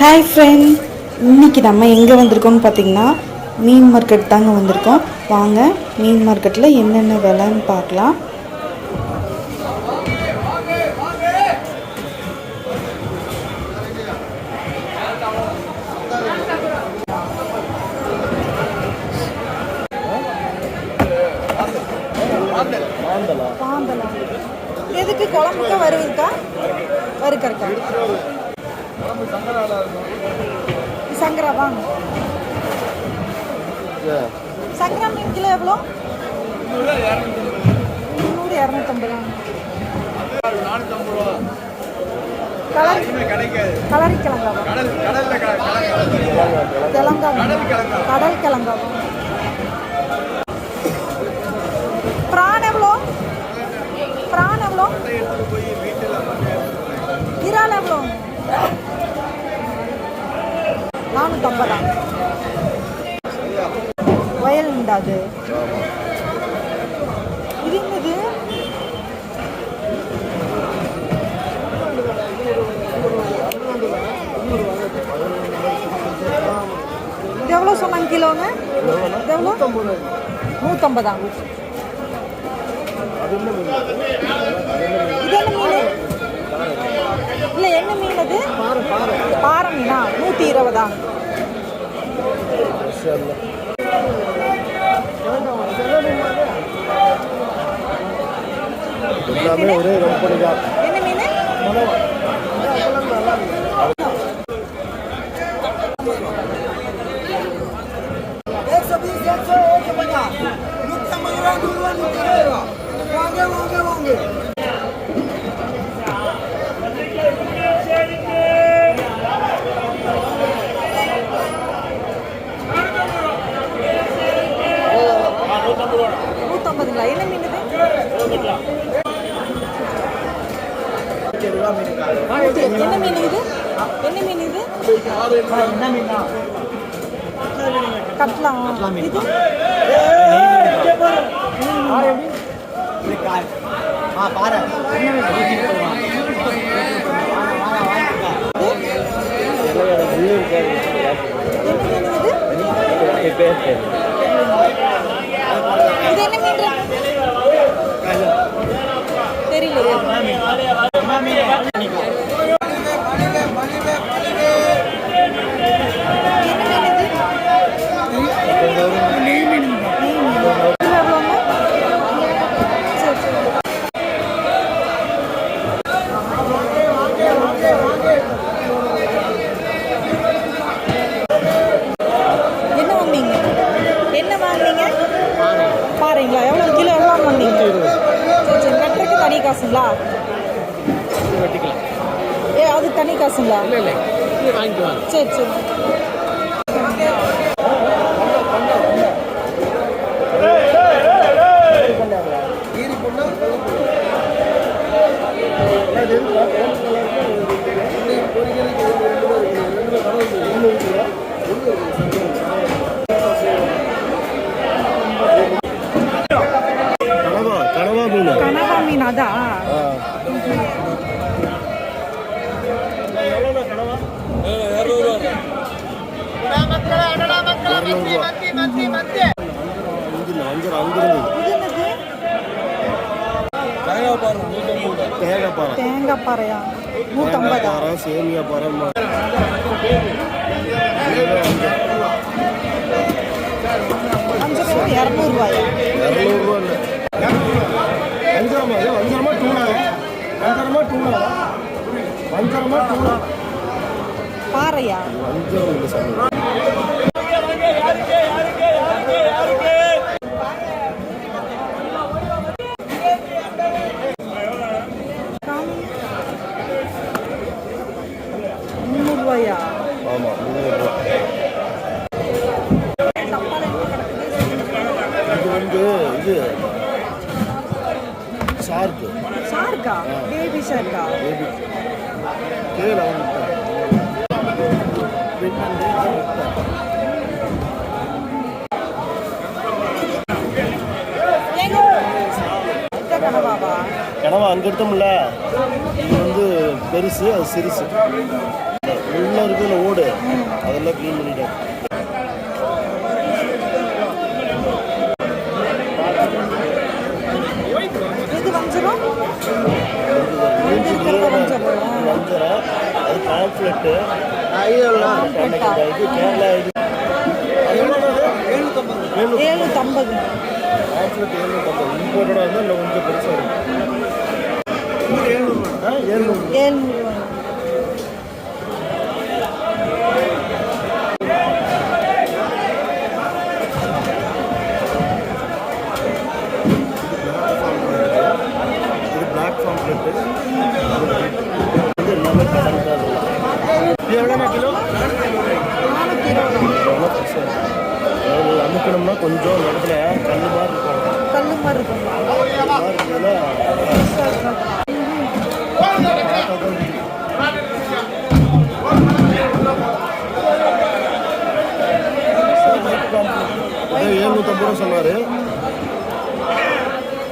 Hi friend இன்னைக்கு நம்ம எங்கே வந்திருக்கோம்னு பார்த்தீங்கன்னா மீன் மார்க்கெட் தாங்க வந்திருக்கோம். வாங்க மீன் மார்க்கெட்டில் என்னென்ன விலைன்னு பார்க்கலாம். எதுக்கு எதுக்கு குழம்புக்கா வருவீங்கக்கா வறுக்கறக்கா சங்கரா வாங்க. சங்கரா மீன் கிலோ எவ்வளோ? முந்நூறு இரநூத்தம்பது. கலரி? கிழங்காவா கிழங்காவா கடல் கிழங்காவா பிரான் எவ்வளோ? பிரான் எவ்வளோ? இறால் எவ்வளோ? நானூற்றம்பதா வயல் உண்டா அது இது என்னது இது எவ்வளோ சொன்னாங்க கிலோங்க? இது எவ்வளோ? நூற்றம்பதா இது என்ன இல்லை என்ன மீன் அது? பாறை மீனா? நூற்றி இருபதா? எல்லாமே ஒரே கம்பெனி தான். என்ன மீன்? நூற்றம்பதுங்களா என்ன மீன் இது நூத்தி- என்ன மீன் இது என்ன மீன் இது கட்லா இது மீன் இது என்ன மீன் தெரியலையே தனி காசுங்களா சரி சரி தேங்காய் பாறை தேங்காய் பாறையா நூற்றம்பதா பாறை சேமியா பாறை அஞ்சு ரூபா இரநூறுவாயா? இரநூறுவா இல்லை வஞ்சரமா இது வஞ்சரமா டூனா? வஞ்சரமா டூனா? வஞ்சரமா டூனா? பாறையா? வஞ்சரம் இல்லை சார் இந்த கனவாவா? கனவா அங்கே எடுத்தோம்ல. இது வந்து பெருசு அது சிறுசு. உள்ள இருக்கிற ஓடு. க்ளீன் பண்ணிட்டேன். பாம்ப்ளெட்டா? இது கேரளா இது அது எவ்வளோண்ணா எழுநூத்தம்பது எழுநூறு ஏழுநூற்றம்பது பாம்ப்ளெட் எழுநூத்தம்பது இம்போர்ட்டோட இருந்தால் இல்லை கொஞ்சம் பெருசாக இருக்கும் ஆ எழுநூறு ஏழ்நூறு இது பிளாக் பாம்ப்ளெட்டு இது எல்லாமே கடல் தான் இது எவ்வளோண்ணா கிலோ நானூற்றி இருபது எவ்வளோ பெருசாக இருக்கும் அதாவது அமுக்கணும்னா கொஞ்சம் இந்த இடத்துல கல் மாதிரி இருக்கும். கல் மாதிரி இருக்கும். இது எழுநூத்தம்பது ரூபா சொன்னார்.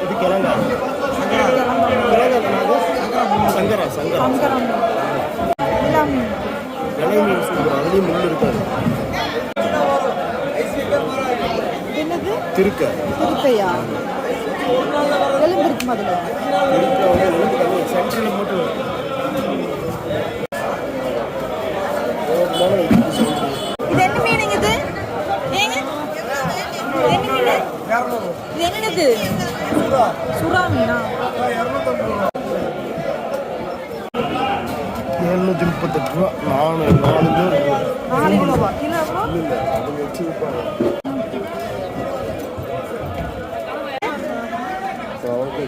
இது கிழங்கா? கிழங்கா? சங்கரா. சங்கரா சங்கரம் எல்லாம் இலை மீன் சூப்பர் அதுலேயும் முள் இருக்காது என்னது திருக்க. திருக்கையா எலும்பு இருக்கும் அதில்? சென்டரில் நாள் இது என்ன மீனுங்க இது? ஏங்க? இது என்ன மீன் இது என்னது? சுறா மீனா? முப்பத்தெட்டு ரூபா. நானு நாலு பேர். நாலு கிலோ இல்லை அவங்க வச்சு விற்பாங்க அவனுக்கு இது இல்லை இது ஃப்ரெஷ்ஷாக வெளியில் அங்கிட்டு போகணுமா ரெண்டு பக்கமே இருக்கு நூற்றி இருபது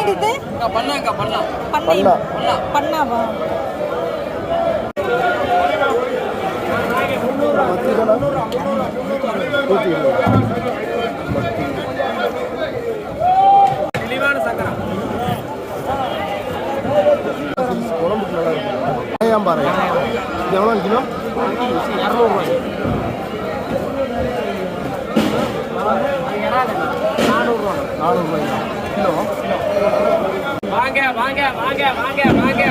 நூ- இது பண்ணாக்கா பண்ணை பண்ணா. பண்ணாவா நல்லா இருக்கும் பாருங்க எவ்வளோ கிலோ வாங்க வாங்க வாங்க வாங்க வாங்க.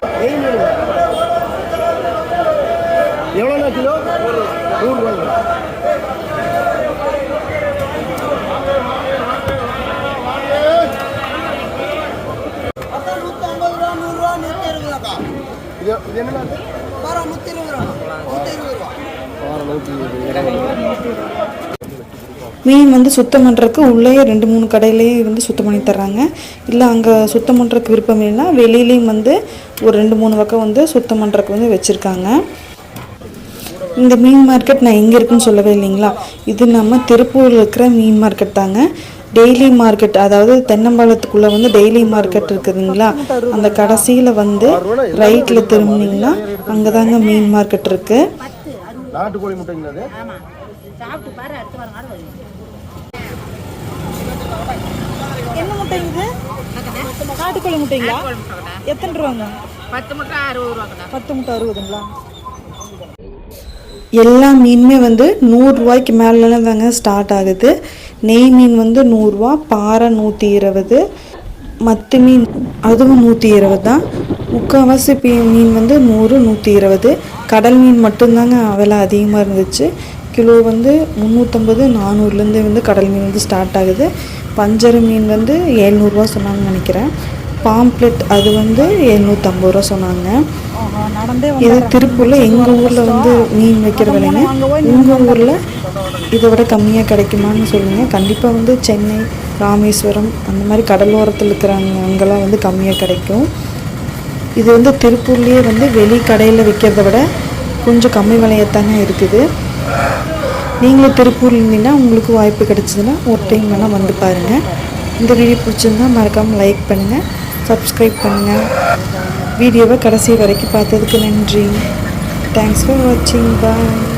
எவ்வளோண்ணா கிலோ? நூறுரூவாய்ங்க இது இது என்னண்ணா இது? பாறை நூற்றி இருபது. மீன் வந்து சுத்தம் பண்ணுறதுக்கு உள்ளேயே ரெண்டு மூணு கடையிலேயே வந்து சுத்தம் பண்ணி தர்றாங்க. இல்லை அங்கே சுத்தம் பண்ணுறதுக்கு விருப்பம் இல்லைன்னா வெளியிலையும் வந்து ஒரு ரெண்டு மூணு பக்கம் வந்து சுத்தம் பண்ணுறதுக்கு வந்து வச்சுருக்காங்க. இந்த மீன் மார்க்கெட் நான் எங்கே இருக்குன்னு சொல்லவே இல்லைங்களா? இது நம்ம திருப்பூரில் இருக்கிற மீன் மார்க்கெட் தாங்க. டெய்லி மார்க்கெட் அதாவது தென்னம்பாலத்துக்குள்ளே வந்து டெய்லி மார்க்கெட் இருக்குதுங்களா? அந்த கடைசியில் வந்து ரைட்டில் திரும்பினீங்கன்னா அங்கே தாங்க மீன் மார்க்கெட் இருக்குது நாட்டுக்கோழி முட்டைங்களா அது என்ன முட்டை இது? நாட்டுக்கோழி முட்டைங்களா? எத்தனை ரூபாங்க? பத்து முட்டை அறுபது ரூபாங்கண்ணா. பத்து முட்டை அறுபதுங்களா? எல்லா மீனுமே வந்து நூறுரூவாய்க்கு மேலே தாங்க ஸ்டார்ட் ஆகுது. நெய் மீன் வந்து நூறுரூவா பாறை நூற்றி இருபது மத்து மீன் அதுவும் நூற்றி இருபது தான். முக்கால்வாசி மீன் வந்து நூறு நூற்றி இருபது. கடல் மீன் மட்டும்தாங்க விலை அதிகமாக இருந்துச்சு. கிலோ வந்து முந்நூற்றம்பது நானூறுலேருந்து வந்து கடல் மீன் வந்து ஸ்டார்ட் ஆகுது. பஞ்சர மீன் வந்து ஏழ்நூறுரூவா சொன்னாங்கன்னு நினைக்கிறேன். பாம்ப்ளெட் அது வந்து எழுநூற்றம்பது ரூபா சொன்னாங்க. இது திருப்பூரில் எங்கள் ஊரில் வந்து மீன் வைக்கிற விலைங்க. உங்கள் ஊரில் இதை விட கம்மியாக கிடைக்குமான்னு சொல்லுங்கள் கண்டிப்பாக வந்து சென்னை ராமேஸ்வரம் அந்த மாதிரி கடலோரத்தில் இருக்கிறவங்க அங்கெல்லாம் வந்து கம்மியாக கிடைக்கும். இது வந்து திருப்பூர்லேயே வந்து வெளி கடையில் விற்கிறத விட கொஞ்சம் கம்மி விலையத்தாங்க இருக்குது. நீங்களும் திருப்பூர் இருந்தீங்கன்னா உங்களுக்கு வாய்ப்பு கிடச்சிதுன்னா ஒரு டைம் வேணால் வந்து பாருங்கள் இந்த வீடியோ பிடிச்சிருந்தா மறக்காமல் லைக் பண்ணுங்கள் சப்ஸ்கிரைப் பண்ணுங்கள் வீடியோவை கடைசி வரைக்கும் பார்த்ததுக்கு நன்றி. தேங்க்ஸ் ஃபார் வாட்சிங் பாய்